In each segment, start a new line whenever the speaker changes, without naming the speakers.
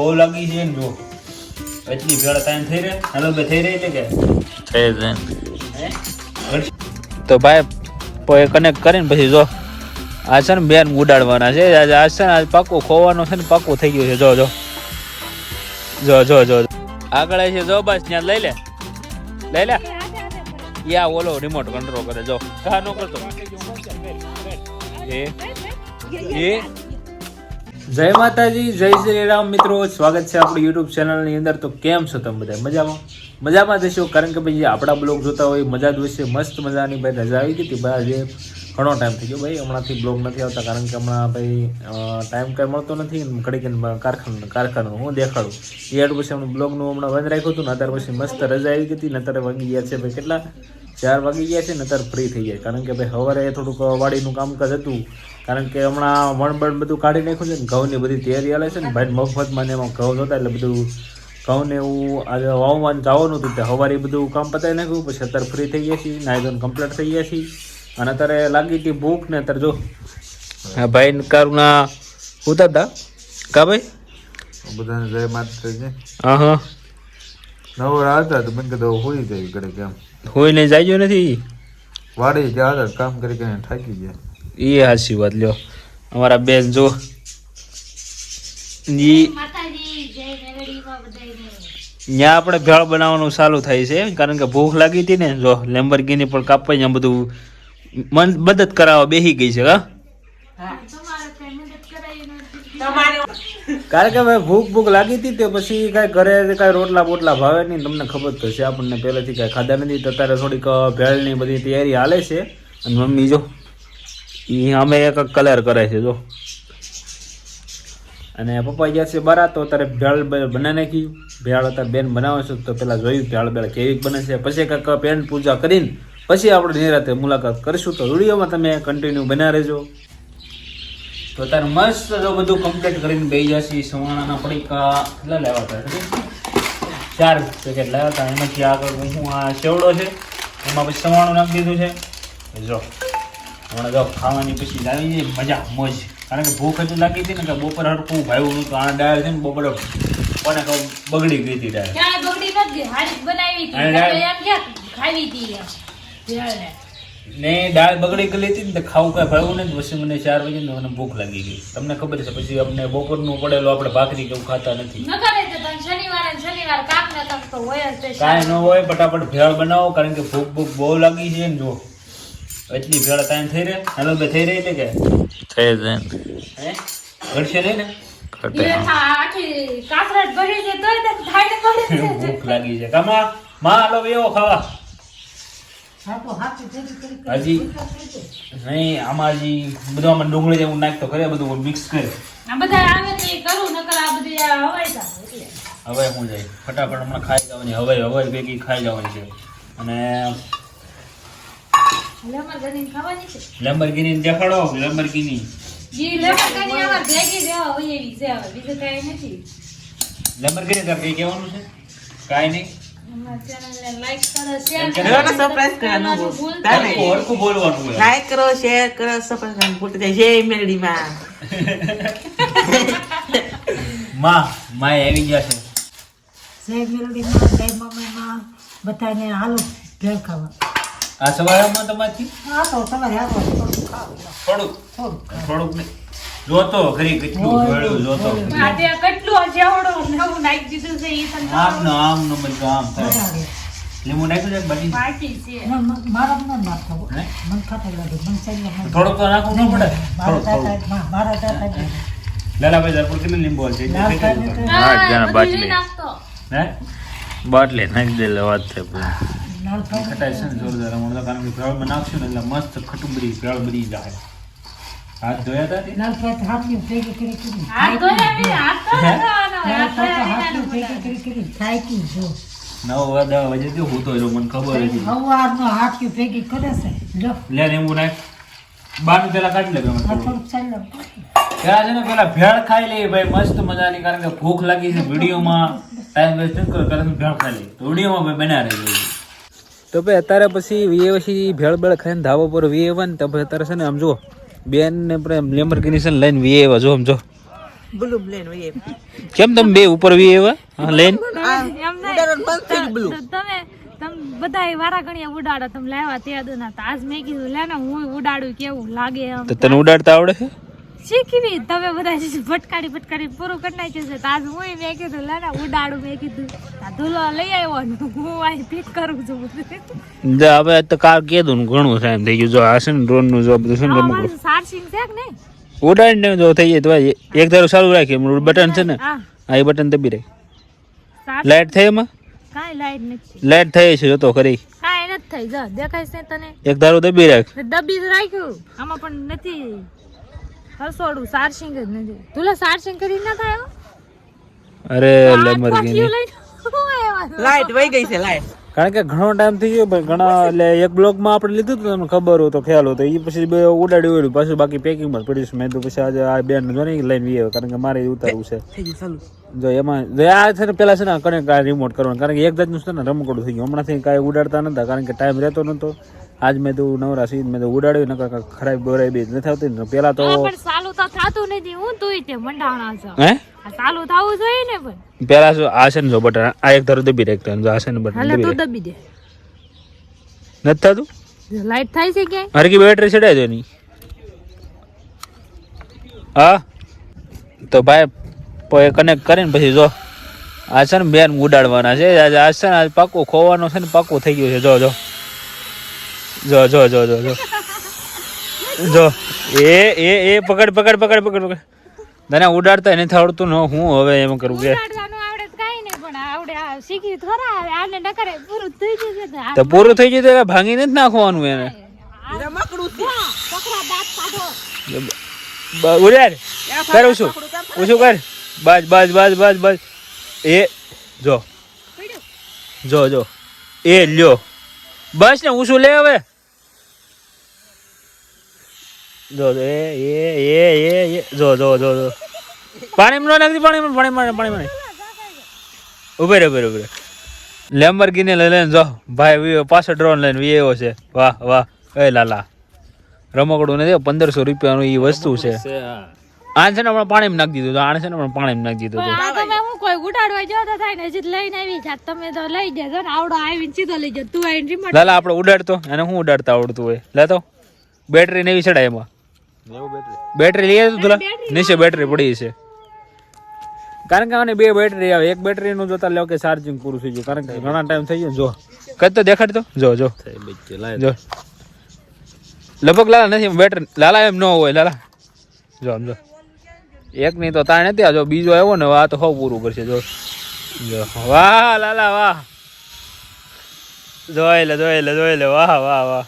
બહુ લાગી છે ને જો. એટલી ભેળ તાન થઈ રહે? હેલો બે થઈ રહી એટલે કે?
થઈ જાય તો ભાઈ પોએ કનેક્ટ કરીને પછી જો. આ છે ને બેન ઉડાડવાના છે. આજે આ છે ને આજ પાકું ખોવાનું છે ને પાકું થઈ ગયું છે. જો જો. જો જો જો. આગળ છે. જો બસ ત્યાં લઈ લે. લઈ લે. યા ઓલો રિમોટ કંટ્રોલ કરે. જો. કા નો કરતો. એ. એ? જય માતાજી, જય શ્રી રામ મિત્રો, સ્વાગત છે આપણી યુટ્યુબ ચેનલની અંદર. તો કેમ છો તમે બધા? મજામાં? મજામાં જશો કારણ કે ભાઈ આપણા બ્લોગ જોતા હોય, મજા જ હોય મસ્ત મજાની ભાઈ રજા આવી ગઈ હતી. ભાઈ જે ઘણો ટાઈમ થઈ ગયો. ભાઈ, હમણાંથી બ્લોગ નથી આવતા, કારણ કે હમણાં ભાઈ ટાઈમ કાંઈ મળતો નથી. ઘડીક કારખાનું કારખાનું હું દેખાડું. એ હાટુ પછી હમણાં બ્લોગનું હમણાં બંધ રાખ્યું હતું ને, અત્યારે પછી મસ્ત રજા આવી ગઈ હતી. અત્યારે વાગી ગયા છે ભાઈ, કેટલા? ચાર વાગી ગયા છે ને અત્યારે ફ્રી થઈ ગયા કારણ કે ભાઈ, સવારે થોડુંક વાડીનું કામકાજ હતું. કારણ કે હમણાં વણબણ બધું કાઢી નાખ્યું છે ને ઘઉંની બધી તૈયારી હાલે છે ને ભાઈ મફતમાં ને એમાં ઘઉં નહોતા એટલે બધું ઘઉંને એવું આજે વાવવાનું જવાનું હતું તે સવારે બધું કામ પતાવી નાખ્યું પછી અત્યારે ફ્રી થઈ ગયા છીએ નાયદોન કમ્પ્લીટ થઈ ગયા છીએ. અને અત્યારે લાગી હતી ભૂખ ને અત્યારે જો. હા ભાઈ કારુના ઉતરતા? કા ભાઈ?
બધાને જય માતાજી.
હા હા
નવો હતા તો મને કીધું હોઈ જાય ઘરે કેમ.
હોય ને જાયજો નથી?
વાડી ગયા હતા કામ કરી કરીને થાકી ગયા.
એ હાસી વાત લ્યો. અમારા બેન જો ઈ ત્યાં આપણે ભેળ બનાવવાનું ચાલુ થાય છે કારણ કે ભૂખ લાગી હતી ને જો લેમ્બરગીની પણ કાપવા ત્યાં બધું મન મદદ કરાવવા બેસી ગઈ છે હા? કારણ કે ભાઈ ભૂખ ભૂખ લાગી હતી તે પછી કાંઈ ઘરે કાંઈ રોટલા બોટલા ભાવે નહીં તમને ખબર તો છે આપણને પહેલેથી કાંઈ ખાધા નથી તો અત્યારે થોડીક ભેળની બધી તૈયારી હાલે છે. અને મમ્મી જો એ અમે એક કલર કરે છે, જો. અને પપ્પા ગયા છે બરા, તો અત્યારે ભેળ બનાવી નાખી. ભેળ અત્યારે બેન બનાવે છે, તો પેલા જોયું ભેળ બેળ કેવી બને છે. પછી કાંક પેન પૂજા કરીને પછી આપણે નિરાતે મુલાકાત કરીશું, તો વિડીયોમાં તમે કન્ટિન્યુ બના રહેજો. તો અત્યારે મસ્ત જો બધું કમ્પ્લીટ કરીને બે જશે સવાણાના પડીકા કેટલા લેવા હતા ચાર પેકેટ લાવ્યા હતા. એમાંથી આગળ હું આ સેવડો છે, એમાં પછી સવાણું નાખી દીધું છે. જો. જો ખાવાની પછી લાવી જાય મજા મોજ. કારણ કે ભૂખ જ લાગી હતી ને કે બપોર હરખું ભાવ્યું નહોતું. આ ડાળ છે ને બપોરે કોને કહું બગડી ગઈ હતી ડાળ.
બગડી નથી હારી બનાવી હતી. ખાવી હતી
ને દાળ બગડી ગયેલી હતી ને ખાવું કાંઈ ભાવ્યું નહીં પછી મને ચાર વાગે ને મને ભૂખ લાગી ગઈ. તમને ખબર છે પછી અમને બપોરનું પડેલું આપણે ભાખરી કેવું ખાતા નથી. કાંઈ ન હોય ફટાફટ ભેળ બનાવો કારણ કે ભૂખ ભૂખ બહુ લાગી છે ને જો. એટલી ભેળ કાંઈ થઈ રહે? હાલો બે થઈ રહી છે કે?
થઈ જાય
હે? ઘડશે નહીં ને. ભૂખ લાગી છે. કામા માં હાલો એવો ખાવા. હજી. નહીં આમાં હજી બધું આમાં ડુંગળી જેવું નાખતો કરે બધું મિક્સ કરે.
આ બધા આવે તો એ કરું નકર આ બધી આ હવાઈ જાય
હવે હું જાય? ફટાફટ હમણાં ખાઈ જવાની હવે હવે ભેગી ખાઈ જવાની છે. અને
લેમન ગણીને ખાવાની છે?
લેમ્બરગીની દેખાડો લેમ્બરગીની
જી લેમન આવા ભેગી દેવા હોય એવી છે હવે બીજું કાંઈ નથી.
લેમ્બરગીની તાર કઈ કહેવાનું છે? કાંઈ નહીં.
લાઈક કરો શેર કરો ભૂલતા
જાય જય
માં આવી ગયા છે.
જય જય બધાને હાલો ભેળ ખાવા.
આ સવારમાં તમારથી?
હા તો તમારે આ
થોડુંક.
થોડું
થોડુંક નહીં. જોતો ઘરી કેટલું જોયું જોતો.
આ તે કેટલું જેવડો નવું નાખી દીધું છે એ તને
આમ નો આમ નો બધું આમ થાય. લીંબુ નાખ્યું છે બાકી
બાકી છે.
મારા ન નાખો
હે?
મને ખાતા લાગે. મન મને
થોડુંક તો નાખવું ન પડે.
મારા
થોડુંક
મારા દાદા
લાલાભાઈ જરપુર કેટલી લીંબુ
તો
હા, જાણે બાટલી.
નાખતો.
હે?
બાટલી નાખી દે વાત થાય પૂરી.
ખટાઈ છે ને જોરદાર. હમણાં કારણ કે ભેળ બનાવશું ને એટલે મસ્ત ખટુંબરી ભેળ બની જાય. હાથ ધોયા હતા
હાથ ધોયા હાથ હાથ
જો.
નવ વાગ્યા વાગે તો હું તો જો મને ખબર હતી.
સવારનો હાથની ભેગી કરે છે. જો
લે હું નાખ. બાર પેલા કાઢી લે
મને
પેલા છે ને પેલા ભેળ ખાઈ લે ભાઈ મસ્ત મજાની. કારણ કે ભૂખ લાગી છે વિડીયોમાં. ટાઈમ વેસ્ટ ન કરો પેલા ભેળ ખાઈ લે. તો વિડીયોમાં ભાઈ બના રહી તો ભાઈ અત્યારે પછી વીએ પછી ભેળ બેળ ખાઈને ધાબો પર વીએ વન તો ભાઈ અત્યારે છે ને આમ જો બેન ને લેમર છે લઈને વીએ જો આમ જો.
કેમ તમે બે ઉપર વી એવા? હા, લઈને.
બંધ
વારા ઘણીયા ઉડાડો. તમે લાવ્યા તે આજ મેં કીધું લે ને હું ઉડાડું કેવું લાગે
તો તને ઉડાડતા આવડે છે?
શીખવી. તમે બધા ભટકાડી ભટકાડી પૂરું કરી નાખ્યું છે. તો આજ હું મેં કીધું લાના ઉડાડું. મેં કીધું આ ધૂલો લઈ આવ્યો ને હું અહીં ફિટ કરું છું. બધું
હવે તો કાર કીધું ઘણું ટાઈમ થઈ ગયું. જો આ છે ને ડ્રોનનું જો બધું છે ને રમકડું
સારસિંગ છે કે નહીં?
ઉડાડીને જો થઈ જાય તો એક ધારું સારું રાખીએ બટન છે ને આ એ બટન દબી રહી લાઈટ થઈ એમાં?
કાંઈ લાઈટ નથી.
લાઈટ થઈ છે જોતો ખરી.
કાંઈ નથી થઈ. જા દેખાય છે તને?
એક ધારું દબી રાખ.
દબી રાખ્યું. આમાં પણ નથી હસોડું સારસિંગ જ નથી. તુલા સારસિંગ કરી ના થાય
અરે લેમરગીની
લાઈટ વહી ગઈ છે લાઈટ.
કારણ કે ઘણો ટાઈમ થઈ ગયો ભાઈ ઘણા એટલે એક બ્લોકમાં આપણે લીધું હતું તમને ખબર હોય તો ખ્યાલ હતો એ પછી બે ઉડાડ્યું હોય પાછું બાકી પેકિંગમાં જ પડી છે. મેં તો પછી આજે આ બેન જો ને લઈને વી કારણ કે મારે ઉતારવું છે.
થઈ ગયું ચાલુ.
જો એમાં જો આ છે ને પેલા છે ને આ રિમોટ કરવાનું કારણ કે એક જાતનું છે ને રમકડું થઈ ગયું. હમણાંથી કાંઈ ઉડાડતા નતા કારણ કે ટાઈમ રહેતો નતો. આજ મેં તો નવરા સી મેં તો ઉડાડ્યું નકર ખરાબ બોરાઈ બી નથી આવતી. ને પેલા તો
સાલું ચાલુ તો થાતું નથી હું તું તે મંડાણા છો.
હે?
સાલું ચાલુ થવું જોઈએ ને પણ.
પેલા શું આ છે ને જો બટન આ એક ધરો દબી રાખતો જો આ છે ને બટન
હાલે
દબી
તું દબી દે.
નથી થતું?
લાઈટ થાય છે કે
હરકી બેટરી ચડાવી દે ની હા? તો ભાઈ પ- કનેક્ટ કરીને પછી જો આ છે ને બેન ઉડાડવાના છે આજે આ છે ને આજ પાકું ખોવાનો છે ને પાકું થઈ ગયું છે જો જો. જો જો જો જો જો. જો. એ એ એ પકડ પકડ પકડ પકડ પકડ. તને ઉડાડતા નથી આવડતું ન હું હવે એમ કરું કે.
તો કાંઈ નહીં પણ આવડે આ શીખી થોડા આવે આને ન કરે પૂરું થઈ જશે તો આ
તો પૂરું થઈ ગયું તો ભાંગી નથી નાખવાનું એને. ઉડાડ. કરું ઓછું ઓછું કર. બસ બસ બસ બસ બસ એ જો. જો જો. એ લ્યો. બસ ને ઊંચું લે હવે. જો જો એ એ એ એ જો જો જો જો. પાણીમાં ન નાખતી પાણી પાણી પાણી પાણી ઉભે રે ઉભે રે ઉભે રે. લેમ્બરગીની લઈ લઈને જો. ભાઈ વી- પાછો ડ્રોન લઈને વી આવ્યો છે. વાહ વાહ. એ લાલા. રમકડું નથી પંદરસો રૂપિયાનું એ વસ્તુ છે. આને છે ને પણ પાણીમાં નાખી દીધું હતું. આને છે ને પણ પાણી નાખી દીધું હતું.
તમે હું કોઈ ઉડાડવા જો તો થાય ને હજી લઈને આવી જાત તમે તો લઈ જજો ને આવડો આવીને સીધો લઈ જજો. તું આવીને રિમોટ
લાલા આપણે ઉડાડતો. અને હું ઉડાડતા આવડતું હોય. લેતો બેટરી નવી ચડાય એમાં. બેટરી. લઈ આવ્યો તું નીચે બેટરી પડી છે. કારણ કે આને બે બેટરી આવે. એક બેટરી નું જોતા લેવો કે ચાર્જિંગ પૂરું થઈ ગયું. કારણ કે ઘણા ટાઈમ થઈ ગયો. જો. કદ તો દેખાડ તો. જો જો. જો લગભગ લાલા નથી બેટરી લાલા એમ ન હોય લાલા. જો આમ જો. એક નહીં તો તાણે નથી આ જો બીજો આવ્યો ને આ તો હવ પૂરું કરશે જો. જો. વાહ લાલા વાહ. જોઈ લે જોઈ લે જોઈ લે. વાહ વાહ વાહ.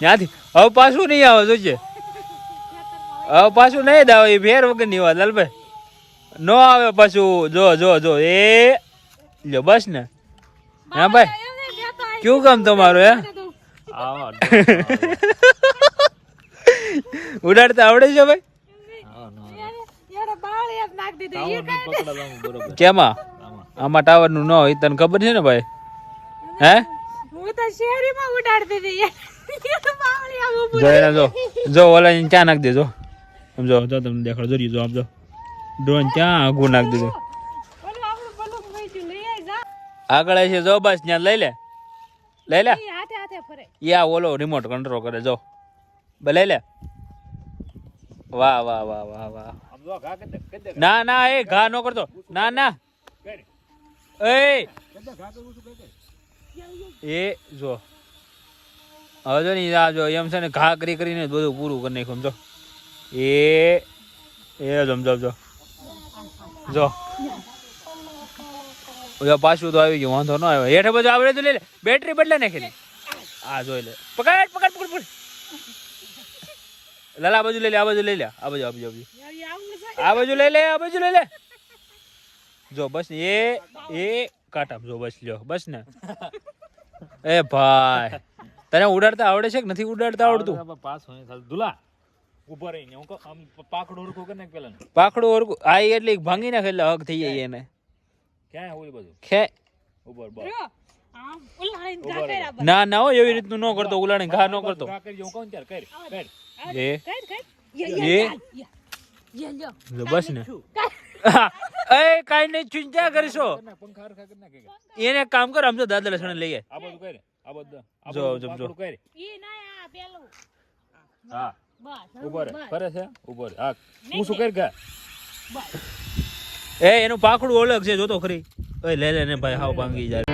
ત્યાંથી હવે પાછું નહીં આવે જોજે. હવે પાછું નહીં દાવ એ ફેર વગરની વાત લાલભાઈ નો આવે પાછું જો જો જો એ લ્યો બસ ને. હા ભાઈ. કયું કામ તમારું હે? ઉડાડતા આવડે છે ભાઈ? કેમાં? આમાં. ટાવરનું ન હોય તને ખબર છે ને ભાઈ? હે?
હું તો શેરીમાં ઉડાડતી હતી
જો જો જો ઓલા ચા નાખી દેજો જો જો તમને દેખાડો જોરી જો, આમ જો ડ્રોન ક્યાં આગું નાખી દીધું? આગળ છે, જો બસ, ત્યાં લઈ લે. લઈ લે. યા ઓલો રિમોટ કંટ્રોલ કરે, જો. લઈ લે. વાહ વાહ વાહ વાહ વાહ. ના ના, એ ઘા નો કરતો. ના ના. એ, જો. હવે જો ને આ જો એમ છે ને ઘા કરી કરીને બધું પૂરું કરી નાખ્યું જો એ એ જો જો જો. જો. પાછું તો આવી ગયું, વાંધો ન આવ્યો. હેઠે બધું આવડે તો લઈ લે. બેટરી બદલે નાખી દે. આ જોઈ લે. પકડ પકડ પકડ પકડ. લાલા બાજુ લઈ લે, આ બાજુ લઈ લે. આ બાજુ આ બાજુ આ બાજુ. લઈ લે, આ બાજુ લઈ લે. જો, બસ એ એ કાટા જો, બસ લ્યો, બસ ને. એ ભાઈ. તને ઉડાડતા આવડે છે કે નથી ઉડાડતા આવડતું?
પાસ હોય ધુલા. ઊભા રહીને હું આમ પાકડું ઓળખું કરી નાખ પેલા
પાખડું ઓરકું આ એટલે ભાંગી નાખે એટલે હક થઈ જાય એને.
ક્યાં
ખે.
બસ.
ના ના હોય એવી રીતનું ન કરતો ઉલાણી ઘા ન કરતો. બસ ને. એ કાઈ નહીં ચિંતા કરશો? એને કામ કરો આમ તો દાદા લસણ લઈએ.
આ બધું કરે આ બધું
જો, જો, જો.
કરે.
ઈ ના આ પેલું.
હા.
બસ
ઊભો રે
બસ.
છે? ઊભો રે હા. હું શું કરી ગયા?
એ એનું પાકડું અલગ છે જોતો ખરી. લે લે ને ભાઈ હાવ ભાંગી જાય.